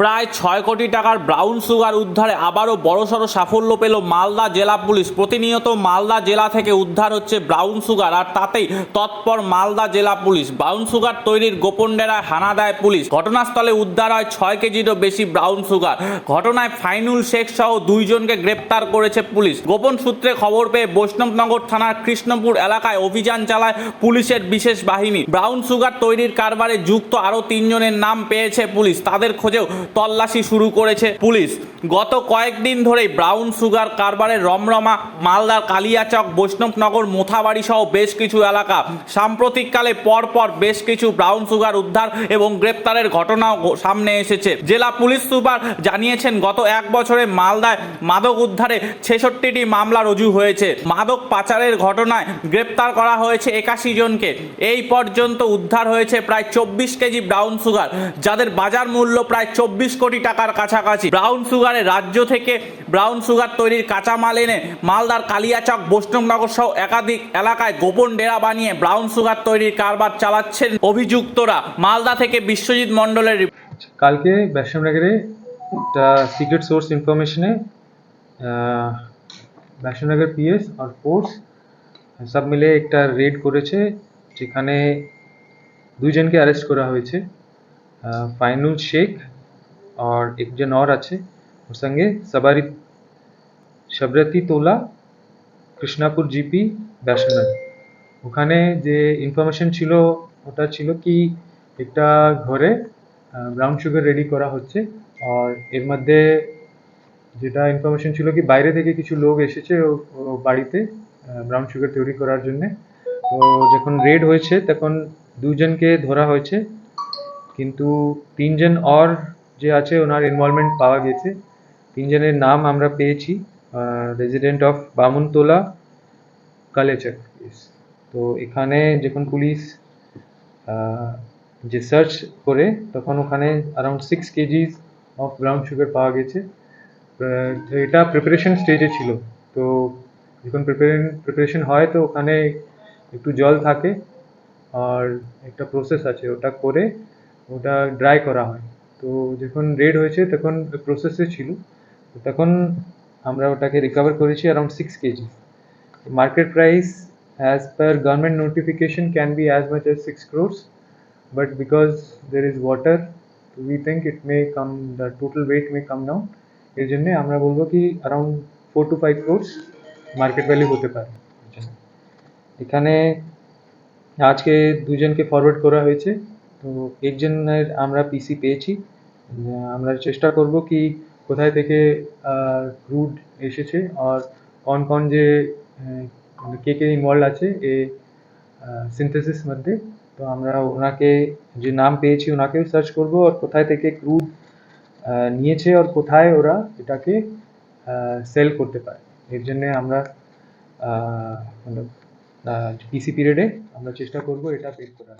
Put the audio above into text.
প্রায় ছয় কোটি টাকার ব্রাউন সুগার উদ্ধারে আবারও বড়সড় সাফল্য পেল মালদা জেলা পুলিশ। প্রতিনিয়ত মালদা জেলা থেকে উদ্ধার হচ্ছে ব্রাউন সুগার, আর তাতেই তৎপর মালদা জেলা পুলিশ। ব্রাউন সুগার তৈরির গোপন ডেরায় হানা দেয় পুলিশ। ঘটনাস্থলে উদ্ধার হয় ছয় কেজিরও বেশি ব্রাউন সুগার। ঘটনায় ফাইনুল শেখ সহ দুইজনকে গ্রেপ্তার করেছে পুলিশ। গোপন সূত্রে খবর পেয়ে বৈষ্ণবনগর থানার কৃষ্ণপুর এলাকায় অভিযান চালায় পুলিশের বিশেষ বাহিনী। ব্রাউন সুগার তৈরির কারবারে যুক্ত আরও তিনজনের নাম পেয়েছে পুলিশ। তাদের খোঁজেও তল্লাশি শুরু করেছে পুলিশ। গত কয়েকদিন ধরেই ব্রাউন সুগার কারবারে রমরমা, মালদার কালিয়াচক, বৈষ্ণবনগর, মোথাবাড়ি সহ বেশ কিছু এলাকা। সাম্প্রতিককালে পরপর বেশ কিছু ব্রাউন সুগার উদ্ধার এবং গ্রেপ্তারের ঘটনাও সামনে এসেছে। জেলা পুলিশ সুপার জানিয়েছেন, গত এক বছরে মালদায় মাদক উদ্ধারে ছেষট্টিটি মামলা রুজু হয়েছে। মাদক পাচারের ঘটনায় গ্রেপ্তার করা হয়েছে একাশি জনকে। এই পর্যন্ত উদ্ধার হয়েছে প্রায় চব্বিশ কেজি ব্রাউন সুগার, যাদের বাজার মূল্য প্রায় চব্বিশ কোটি টাকার কাছাকাছি। ব্রাউন সুগারে রাজ্য থেকে ব্রাউন সুগার তৈরির কাঁচামাল এনে মালদার কালিয়াচক, বৈষ্ণবনগর সহ একাধিক এলাকায় গোপন ডেরা বানিয়ে ব্রাউন সুগার তৈরির কারবার চালাচ্ছেন অভিযুক্তরা। মালদা থেকে বিশ্বজিৎ মণ্ডলের কালকে বৈষ্ণবনগরে একটা সিক্রেট সোর্স ইনফরমেশনে বৈষ্ণবনগর পিএস আর ফোর্স সব মিলে একটা রেড করেছে, যেখানে দুইজনকে অ্যারেস্ট করা হয়েছে। ফাইনুল শেখ আর একজন और আছে, ওর সঙ্গে সবারি শবরতি তোলা, কৃষ্ণাপুর জিপি বৈষ্ণবনগর ওখানে যে ইনফরমেশন ছিল, ওটা ছিল কি, একটা ঘরে ব্রাউন সুগার রেডি করা হচ্ছে। আর এর মধ্যে যেটা ইনফরমেশন ছিল কি, বাইরে থেকে কিছু লোক এসেছে ও- বাড়িতে ব্রাউন সুগার তৈরি করার জন্যে। তো যখন রেড হয়েছে, তখন দুজনকে ধরা হয়েছে। কিন্তু তিনজন আর যে আছে ওনার ইনভলভমেন্ট পাওয়া গেছে। তিনজনের নাম আমরা পেয়েছি রেজিডেন্ট অফ বামুনতোলা, কালেচক তো এখানে যখন পুলিশ যে সার্চ করে, তখন ওখানে around six kgs of brown sugar পাওয়া গেছে। এটা প্রিপারেশন স্টেজে ছিল। তো যখন প্রিপারেশন হয় তো ওখানে একটু জল থাকে, আর একটা প্রসেস আছে, ওটা করে ওটা ড্রাই করা হয়। তো যখন রেড হয়েছে তখন প্রসেসে ছিল তখন আমরা ওটাকে রিকভার করেছি around six kg market price as per government notification can be as much as 6 crores but because there is water we think it may come the total weight may come down এর জন্য আমরা বলব কি around four to five crores market value হতে পারে এখানে আজকে দুজনকে ফরওয়ার্ড করা হয়েছে তো একজনের আমরা পিসি পেয়েছি। আমরা চেষ্টা করব কি কোথায় থেকে ক্রুড এসেছে আর কোন কোন যে আহ, কে কে ইনভলভ আছে এ সিনথেসিস মধ্যে। তো আমরা ওনাকে যে নাম পেয়েছি ওনাকেও সার্চ করব আর কোথায় থেকে ক্রুড নিয়েছে আর কোথায় ওরা এটাকে সেল করতে পারে। এর জন্য আমরা পিসি পিরিয়ডে আমরা চেষ্টা করব এটা বের করার।